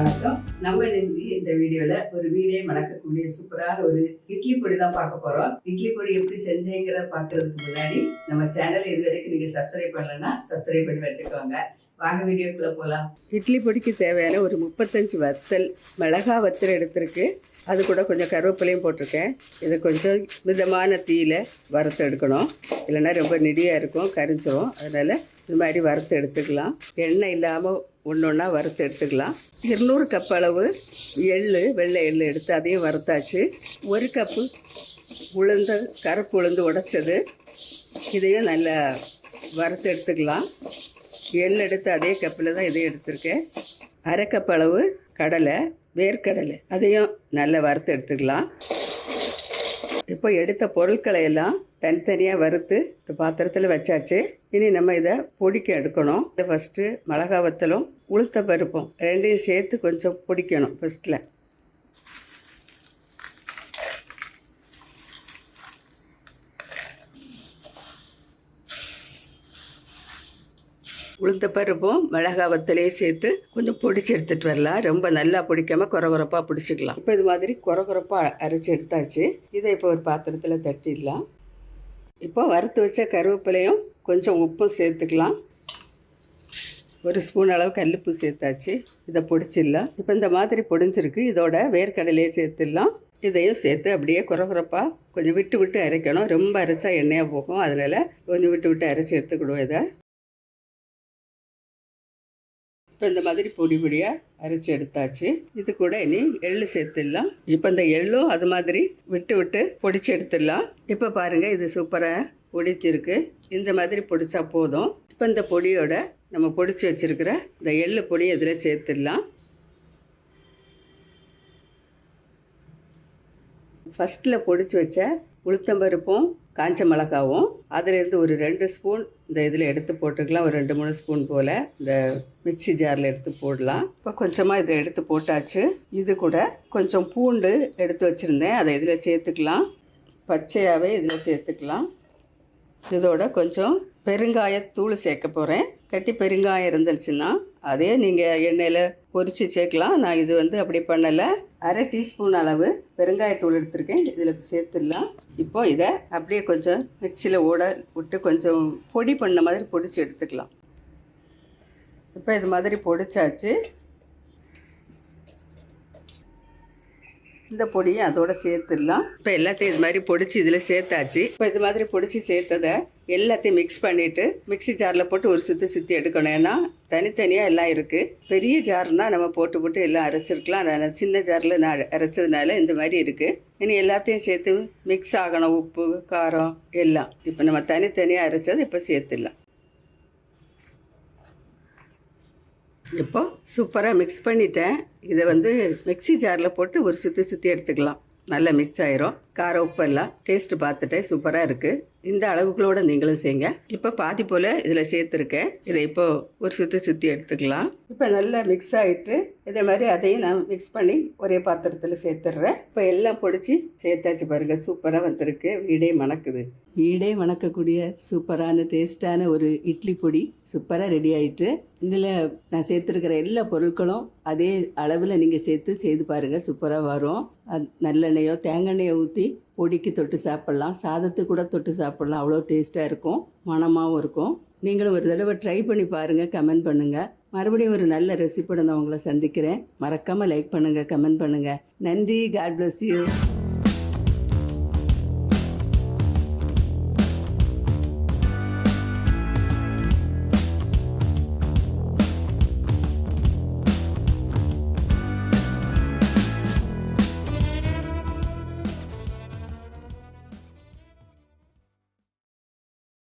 வணக்கம். நம்ம இன்னைக்கு இந்த வீடியோல ஒரு வீடே மணக்கக்கூடிய சூப்பரான ஒரு இட்லி பொடி தான் பார்க்க போறோம். இட்லி பொடி எப்படி செஞ்சேங்கிறத பாக்குறதுக்கு முன்னாடி நம்ம சேனல் இது வரைக்கும் நீங்க சப்ஸ்கிரைப் பண்ணலன்னா சப்ஸ்கிரைப் பண்ணி வச்சுக்கோங்க. வாங்க வீடியோக்குள்ள போலாம். இட்லி பொடிக்கு தேவையான ஒரு முப்பத்தஞ்சு வத்தல் மிளகா வத்தல் எடுத்திருக்கு. அது கூட கொஞ்சம் கருவேப்பிலையும் போட்டிருக்கேன். இதை கொஞ்சம் மிதமான தீயில வறுத்து எடுக்கணும். இல்லைன்னா ரொம்ப நெடியாக இருக்கும் கரிஞ்சிரும். அதனால் இது மாதிரி வறுத்து எடுத்துக்கலாம். எண்ணெய் இல்லாமல் ஒன்று ஒன்றா வறுத்து எடுத்துக்கலாம். இருநூறு கப் அளவு எள்ளு வெள்ளை எள்ளு எடுத்து அதையும் வறுத்தாச்சு. ஒரு கப்பு உளுந்து கருப்பு உளுந்து உடைச்சது. இதையும் நல்லா வறுத்து எடுத்துக்கலாம். எள் எடுத்து அதே கப்பில் தான் இதையும் எடுத்திருக்கேன். அரை கப் அளவு கடலை வேர்க்கடலை அதையும் நல்லா வறுத்து எடுத்துக்கலாம். இப்போ எடுத்த பொருட்களை எல்லாம் தனித்தனியாக வறுத்து இந்த பாத்திரத்தில் வச்சாச்சு. இனி நம்ம இதை பொடிக்க எடுக்கணும். இதை ஃபஸ்ட்டு மிளகா வத்தலும் உளுத்த பருப்பும் ரெண்டையும் சேர்த்து கொஞ்சம் பொடிக்கணும் ஃபஸ்ட்டில் உளுந்த பருப்பும் மிளகா வத்தலையும் சேர்த்து கொஞ்சம் பொடிச்சு எடுத்துகிட்டு வரலாம். ரொம்ப நல்லா பிடிக்காம குறகுறப்பாக பிடிச்சிக்கலாம். இப்போ இது மாதிரி குறகுறப்பாக அரைச்சி எடுத்தாச்சு. இதை இப்போ ஒரு பாத்திரத்தில் தட்டிடலாம். இப்போ வறுத்து வச்ச கருவேப்பிலையும் கொஞ்சம் உப்பும் சேர்த்துக்கலாம். ஒரு ஸ்பூன் அளவு கல்லுப்பு சேர்த்தாச்சு. இதை பொடிச்சிடலாம். இப்போ இந்த மாதிரி பொடிஞ்சிருக்கு. இதோட வேர்க்கடலையே சேர்த்துடலாம். இதையும் சேர்த்து அப்படியே குறகுறப்பாக கொஞ்சம் விட்டு விட்டு அரைக்கணும். ரொம்ப அரைச்சா எண்ணெயாக போகும். அதனால் கொஞ்சம் விட்டு விட்டு அரைச்சி எடுத்துக்கிடுவோம் இதை. இப்போ இந்த மாதிரி பொடி பொடியாக அரைச்சி எடுத்தாச்சு. இது கூட இனி எள்ளு சேர்த்துடலாம். இப்போ இந்த எள்ளும் அது மாதிரி விட்டு விட்டு பொடிச்சு எடுத்துடலாம். இப்போ பாருங்கள் இது சூப்பராக பொடிச்சிருக்கு. இந்த மாதிரி பொடிச்சா போதும். இப்போ இந்த பொடியோட நம்ம பொடிச்சு வச்சுருக்கிற இந்த எள்ளு பொடி இதில் சேர்த்துடலாம். ஃபஸ்ட்டில் பொடிச்சு வச்ச உளுத்தம்பருப்பும் காஞ்ச மிளகாவும் அதிலிருந்து ஒரு ரெண்டு ஸ்பூன் இந்த இதில் எடுத்து போட்டுக்கலாம். ஒரு ரெண்டு மூணு ஸ்பூன் போல் இந்த மிக்சி ஜாரில் எடுத்து போடலாம். இப்போ கொஞ்சமாக இதை எடுத்து போட்டாச்சு. இது கூட கொஞ்சம் பூண்டு எடுத்து வச்சுருந்தேன். அதை இதில் சேர்த்துக்கலாம். பச்சையாகவே இதில் சேர்த்துக்கலாம். இதோட கொஞ்சம் பெருங்காயத்தூள் சேர்க்க போகிறேன் கட்டி பெருங்காயம் இருந்துச்சுன்னா அதே நீங்கள் எண்ணெயில் பொரித்து சேர்க்கலாம். நான் இது வந்து அப்படி பண்ணலை. அரை டீஸ்பூன் அளவு பெருங்காயத்தூள் எடுத்திருக்கேன். இதில் சேர்த்துடலாம். இப்போ இதை அப்படியே கொஞ்சம் மிக்சியில் ஓட விட்டு கொஞ்சம் பொடி பண்ண மாதிரி பொடிச்சு எடுத்துக்கலாம். இப்போ இது மாதிரி பொடிச்சாச்சு. இந்த பொடியை அதோட சேர்த்துடலாம். இப்போ எல்லாத்தையும் இது மாதிரி பொடிச்சு இதில் சேர்த்தாச்சு. இப்போ இது மாதிரி பொடிச்சு சேர்த்ததை எல்லாத்தையும் மிக்ஸ் பண்ணிவிட்டு மிக்ஸி ஜாரில் போட்டு ஒரு சுற்றி சுற்றி எடுக்கணும். ஏன்னா தனித்தனியாக எல்லாம் இருக்குது பெரிய ஜார்னா நம்ம போட்டு போட்டு எல்லாம் அரைச்சிருக்கலாம். அதனால் சின்ன ஜாரில் நான் அரைச்சதுனால இந்த மாதிரி இருக்குது இனி எல்லாத்தையும் சேர்த்து மிக்ஸ் ஆகணும். உப்பு காரம் எல்லாம். இப்போ நம்ம தனித்தனியாக அரைச்சது இப்போ சேர்த்துடலாம். இப்போ சூப்பராக மிக்ஸ் பண்ணிட்டேன். இதை வந்து மிக்ஸி ஜாரில் போட்டு ஒரு சுற்றி சுற்றி எடுத்துக்கலாம். நல்லா மிக்ஸ் ஆயிரும். காரம் உப்பு எல்லாம் டேஸ்ட்டு பார்த்துட்டு சூப்பராக இருக்குது இந்த அளவுகளோட நீங்களும் செய்யுங்க. இப்போ பாதி போல் இதில் சேர்த்துருக்கேன். இதை இப்போ ஒரு சுற்றி சுற்றி எடுத்துக்கலாம். இப்போ நல்லா மிக்ஸ் ஆகிட்டு இதே மாதிரி அதையும் நான் மிக்ஸ் பண்ணி ஒரே பாத்திரத்தில் சேர்த்துட்றேன். இப்போ எல்லாம் பொடிச்சு சேர்த்தாச்சு பாருங்கள் சூப்பராக வந்திருக்கு. வீடே மணக்குது. வீடே மணக்கக்கூடிய சூப்பரான டேஸ்டான ஒரு இட்லி பொடி சூப்பராக ரெடி ஆயிட்டு இதில் நான் சேர்த்துருக்கிற எல்லா பொருட்களும் அதே அளவில் நீங்கள் சேர்த்து செய்து பாருங்கள் சூப்பராக வரும். அது நல்லெண்ணெயோ தேங்காய் ஊற்றி பொடிக்கு தொட்டு சாப்பிட்லாம். சாதத்துக்கு கூட தொட்டு சாப்பிட்லாம். அவ்வளோ டேஸ்ட்டாக இருக்கும். மணமாகவும் இருக்கும். நீங்களும் ஒரு தடவை ட்ரை பண்ணி பாருங்கள் கமெண்ட் பண்ணுங்கள் மறுபடியும் ஒரு நல்ல ரெசிபியோட நான் உங்களை சந்திக்கிறேன். மறக்காமல் லைக் பண்ணுங்கள் கமெண்ட் பண்ணுங்கள் நன்றி. God bless you